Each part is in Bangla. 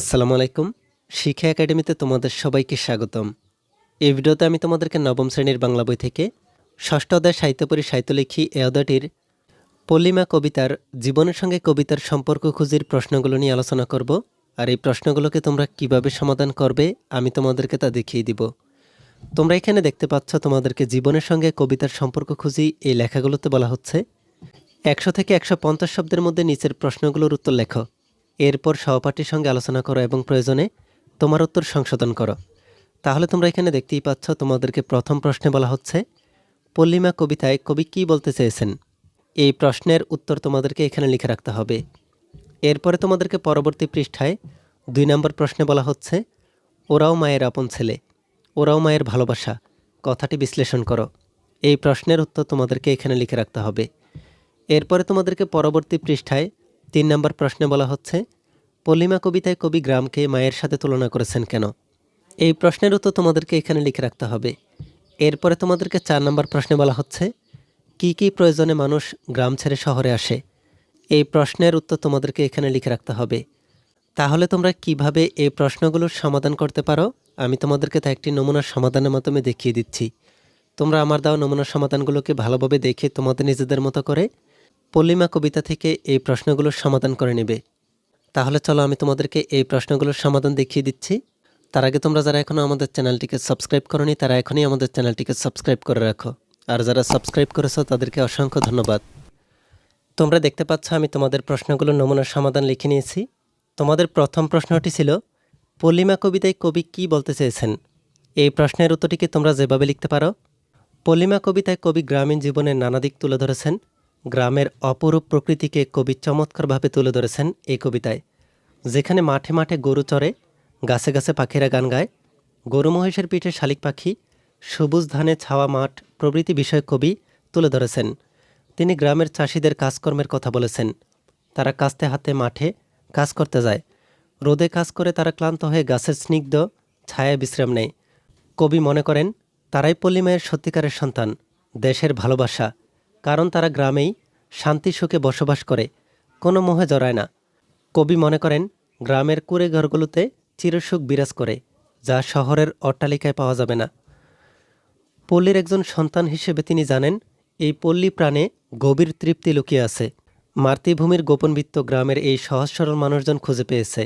আসসালামু আলাইকুম। শিক্ষা একাডেমিতে তোমাদের সবাইকে স্বাগতম। এই ভিডিওতে আমি তোমাদেরকে নবম শ্রেণির বাংলা বই থেকে ষষ্ঠ অধ্যায় সাহিত্যপরি সাহিত্যলেখী এ অধ্যায়টির পল্লিমা কবিতার, জীবনের সঙ্গে কবিতার সম্পর্ক খুঁজির প্রশ্নগুলো নিয়ে আলোচনা করব। আর এই প্রশ্নগুলোকে তোমরা কীভাবে সমাধান করবে, আমি তোমাদেরকে তা দেখিয়ে দিব। তোমরা এখানে দেখতে পাচ্ছ তোমাদেরকে জীবনের সঙ্গে কবিতার সম্পর্ক খুঁজি এই লেখাগুলোতে বলা হচ্ছে, একশো থেকে একশো পঞ্চাশ শব্দের মধ্যে নিচের প্রশ্নগুলোর উত্তর লেখো। এরপর সহপাঠীর সঙ্গে আলোচনা করো এবং প্রয়োজনে তোমার উত্তর সংশোধন করো। তাহলে তোমরা এখানে দেখতেই পাচ্ছ, তোমাদেরকে প্রথম প্রশ্নে বলা হচ্ছে, পল্লিমা কবিতায় কবি কী বলতে চেয়েছেন? এই প্রশ্নের উত্তর তোমাদেরকে এখানে লিখে রাখতে হবে। এরপরে তোমাদেরকে পরবর্তী পৃষ্ঠায় দুই নম্বর প্রশ্নে বলা হচ্ছে, ওরাও মায়ের আপন ছেলে, ওরাও মায়ের ভালোবাসা, কথাটি বিশ্লেষণ করো। এই প্রশ্নের উত্তর তোমাদেরকে এখানে লিখে রাখতে হবে। এরপরে তোমাদেরকে পরবর্তী পৃষ্ঠায় তিন নম্বর প্রশ্নে বলা হচ্ছে পল্লিমা কবিতায় কবি গ্রামকে মায়ের সাথে তুলনা করেছেন কেন? এই প্রশ্নের উত্তর তোমাদেরকে এখানে লিখে রাখতে হবে। এরপরে তোমাদেরকে চার নম্বর প্রশ্নে বলা হচ্ছে, কি কি প্রয়োজনে মানুষ গ্রাম ছেড়ে শহরে আসে? এই প্রশ্নের উত্তর তোমাদেরকে এখানে লিখে রাখতে হবে। তাহলে তোমরা কীভাবে এই প্রশ্নগুলোর সমাধান করতে পারো? আমি তোমাদেরকে তা একটি নমুনার সমাধানের মাধ্যমে দেখিয়ে দিচ্ছি। তোমরা আমার দেওয়া নমুনার সমাধানগুলোকে ভালোভাবে দেখে তোমাদের নিজেদের মতো করে পল্লিমা কবিতা থেকে এই প্রশ্নগুলোর সমাধান করে নেবে। তাহলে চলো আমি তোমাদেরকে এই প্রশ্নগুলোর সমাধান দেখিয়ে দিচ্ছি। তার আগে তোমরা যারা এখনও আমাদের চ্যানেলটিকে সাবস্ক্রাইব করনি, তারা এখনই আমাদের চ্যানেলটিকে সাবস্ক্রাইব করে রাখো। আর যারা সাবস্ক্রাইব করেছ, তাদেরকে অসংখ্য ধন্যবাদ। তোমরা দেখতে পাচ্ছ, আমি তোমাদের প্রশ্নগুলোর নমুনার সমাধান লিখে নিয়েছি। তোমাদের প্রথম প্রশ্নটি ছিল, পল্লিমা কবিতায় কবি কি বলতে চেয়েছেন? এই প্রশ্নের উত্তরটিকে তোমরা যেভাবে লিখতে পারো, পল্লিমা কবিতায় কবি গ্রামীণ জীবনের নানা দিক তুলে ধরেছেন। গ্রামের অপরূপ প্রকৃতিকে কবি চমৎকারভাবে তুলে ধরেছেন এই কবিতায়, যেখানে মাঠে মাঠে গরু চড়ে গাছে গাছে পাখিরা গান গায়, গরু মহিষের পিঠে শালিক পাখি, সবুজ ধানে ছাওয়া মাঠ প্রভৃতি বিষয়ে কবি তুলে ধরেছেন। তিনি গ্রামের চাষিদের কাজকর্মের কথা বলেছেন। তারা কাস্তে হাতে মাঠে কাজ করতে যায়। রোদে কাজ করে তারা ক্লান্ত হয়ে গাছের স্নিগ্ধ ছায়া বিশ্রাম নেয়। কবি মনে করেন, তারাই পল্লিমায়ের সত্যিকারের সন্তান, দেশের ভালোবাসা। কারণ তারা গ্রামেই শান্তি সুখে বসবাস করে, কোনো মোহে জড়ায় না। কবি মনে করেন, গ্রামের কুড়ে ঘরগুলোতে চিরসুখ বিরাজ করে, যা শহরের অট্টালিকায় পাওয়া যাবে না। পল্লীর একজন সন্তান হিসেবে তিনি জানেন, এই পল্লী প্রাণে গভীর তৃপ্তি লুকিয়ে আছে। মাতৃভূমির গোপনবৃত্ত গ্রামের এই সহজ সরল মানুষজন খুঁজে পেয়েছে,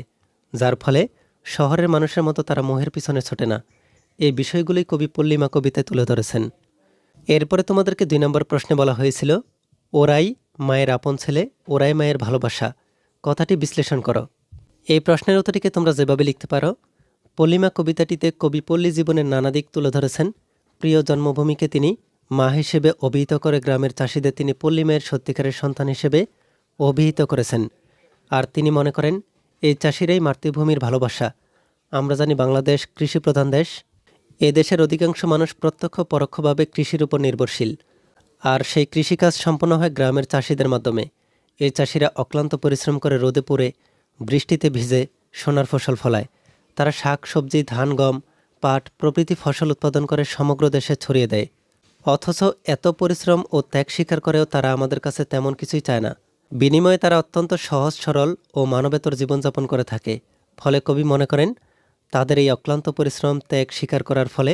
যার ফলে শহরের মানুষের মতো তারা মোহের পিছনে ছোটে না। এই বিষয়গুলি কবি পল্লিমা কবিতায় তুলে ধরেছেন। এরপরে তোমাদেরকে দুই নম্বর প্রশ্নে বলা হয়েছিল ওরাই মায়ের আপন ছেলে, ওরাই মায়ের ভালোবাসা। কথাটি বিশ্লেষণ করো। এই প্রশ্নের উত্তরটিকে তোমরা যেভাবে লিখতে পারো, পল্লিমা কবিতাটিতে কবি পল্লী জীবনের নানা দিক তুলে ধরেছেন। প্রিয় জন্মভূমিকে তিনি মা হিসেবে অভিহিত করে গ্রামের চাষিদের তিনি পল্লী মায়ের সত্যিকারের সন্তান হিসেবে অভিহিত করেছেন। আর তিনি মনে করেন, এই চাষিরাই মাতৃভূমির ভালোবাসা। আমরা জানি বাংলাদেশ কৃষিপ্রধান দেশ। এ দেশের অধিকাংশ মানুষ প্রত্যক্ষ পরোক্ষভাবে কৃষির উপর নির্ভরশীল। আর সেই কৃষিকাজ সম্পন্ন হয় গ্রামের চাষিদের মাধ্যমে। এই চাষিরা অক্লান্ত পরিশ্রম করে রোদে পড়ে, বৃষ্টিতে ভিজে, সোনার ফসল ফলায়। তারা শাক, সবজি, ধান, গম, পাট প্রভৃতি ফসল উৎপাদন করে সমগ্র দেশে ছড়িয়ে দেয়। অথচ এত পরিশ্রম ও ত্যাগ স্বীকার করেও তারা আমাদের কাছে তেমন কিছুই চায় না। বিনিময়ে তারা অত্যন্ত সহজ, সরল ও মানবেতর জীবনযাপন করে থাকে। ফলে কবি মনে করেন, তাদের এই অক্লান্ত পরিশ্রম, ত্যাগ স্বীকার করার ফলে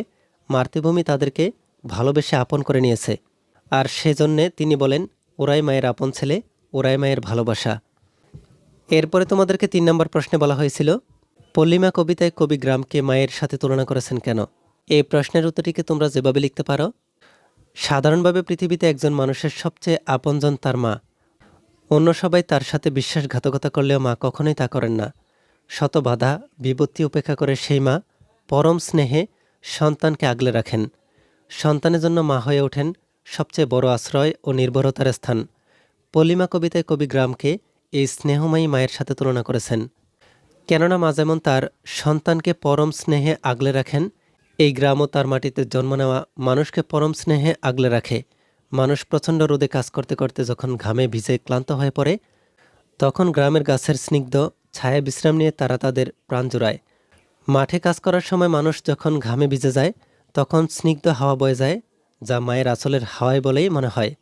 মাতৃভূমি তাদেরকে ভালোবেসে আপন করে নিয়েছে। আর সেজন্যে তিনি বলেন, ওরাই মায়ের আপন ছেলে, ওরাই মায়ের ভালোবাসা। এরপরে তোমাদেরকে তিন নম্বর প্রশ্নে বলা হয়েছিল, পল্লিমা কবিতায় কবি গ্রামকে মায়ের সাথে তুলনা করেছেন কেন? এই প্রশ্নের উত্তরটিকে তোমরা যেভাবে লিখতে পারো, সাধারণভাবে পৃথিবীতে একজন মানুষের সবচেয়ে আপনজন তার মা। অন্য সবাই তার সাথে বিশ্বাসঘাতকতা করলেও মা কখনোই তা করেন না। শত বাধা, বিপত্তি উপেক্ষা করে সেই মা পরম স্নেহে সন্তানকে আগলে রাখেন। সন্তানের জন্য মা হয়ে ওঠেন সবচেয়ে বড় আশ্রয় ও নির্ভরতার স্থান। পল্লিমা কবিতায় কবি গ্রামকে এই স্নেহময়ী মায়ের সাথে তুলনা করেছেন। কেননা মা যেমন তার সন্তানকে পরম স্নেহে আগলে রাখেন, এই গ্রামও তার মাটিতে জন্ম নেওয়া মানুষকে পরম স্নেহে আগলে রাখে। মানুষ প্রচণ্ড রোদে কাজ করতে করতে যখন ঘামে ভিজে ক্লান্ত হয়ে পড়ে, তখন গ্রামের গাছের স্নিগ্ধ ছায়া বিশ্রাম নিয়ে তারা তাদের প্রাণ জোড়ায়। মাঠে কাজ করার সময় মানুষ যখন ঘামে ভিজে যায়, তখন স্নিগ্ধ হাওয়া বয়ে যায় যা মায়ের আঁচলের হাওয়ায় বলেই মনে হয়।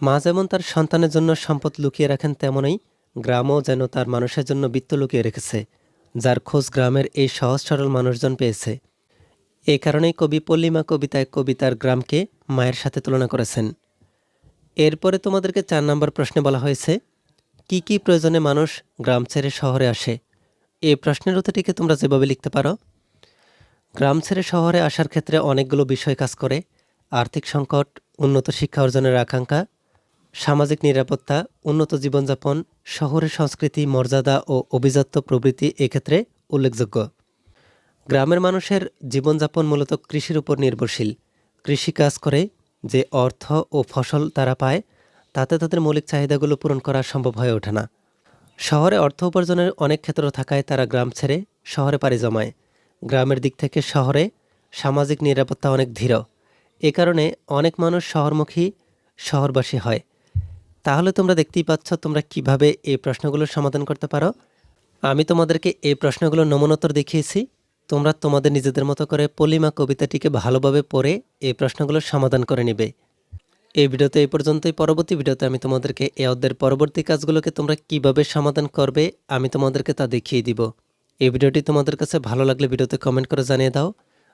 মা যেমন তার সন্তানের জন্য সম্পদ লুকিয়ে রাখেন, তেমনই গ্রামও যেন তার মানুষের জন্য বৃত্ত লুকিয়ে রেখেছে, যার খোঁজ গ্রামের এই সহজ সরল মানুষজন পেয়েছে। এ কারণেই কবি পল্লিমা কবিতায় কবিতার গ্রামকে মায়ের সাথে তুলনা করেছেন। এরপরে তোমাদেরকে চার নম্বর প্রশ্নে বলা হয়েছে, কি কি প্রয়োজনে মানুষ গ্রাম ছেড়ে শহরে আসে? এই প্রশ্নের উত্তরটিকে তোমরা যেভাবে লিখতে পারো, গ্রাম ছেড়ে শহরে আসার ক্ষেত্রে অনেকগুলো বিষয় কাজ করে আর্থিক সংকট, উন্নত শিক্ষা অর্জনের আকাঙ্ক্ষা, সামাজিক নিরাপত্তা, উন্নত জীবনযাপন, শহরের সংস্কৃতি, মর্যাদা ও অভিজাত্য প্রভৃতি এক্ষেত্রে উল্লেখযোগ্য। গ্রামের মানুষের জীবনযাপন মূলত কৃষির উপর নির্ভরশীল। কৃষিকাজ করে যে অর্থ ও ফসল তারা পায়, তাতে তাদের মৌলিক চাহিদাগুলো পূরণ করা সম্ভব হয়ে ওঠে না। শহরে অর্থ উপার্জনের অনেক ক্ষেত্র থাকায় তারা গ্রাম ছেড়ে শহরে পাড়ি জমায়। গ্রামের দিক থেকে শহরে সামাজিক নিরাপত্তা অনেক ধীর। এ কারণে অনেক মানুষ শহরমুখী শহরবাসী হয়। তাহলে তোমরা দেখতেই পাচ্ছ তোমরা কীভাবে এই প্রশ্নগুলোর সমাধান করতে পারো। আমি তোমাদেরকে এই প্রশ্নগুলোর নমনোত্তর দেখিয়েছি। তোমরা তোমাদের নিজেদের মতো করে পলিমা কবিতাটিকে ভালোভাবে পড়ে এই প্রশ্নগুলোর সমাধান করে নেবে। এই ভিডিওতে এই পর্যন্তই। পরবর্তী ভিডিওতে আমি তোমাদেরকে এ অধ্যায়ের পরবর্তী কাজগুলোকে তোমরা কীভাবে সমাধান করবে আমি তোমাদেরকে তা দেখিয়ে দিব। এই ভিডিওটি তোমাদের কাছে ভালো লাগলে ভিডিওতে কমেন্ট করে জানিয়ে দাও।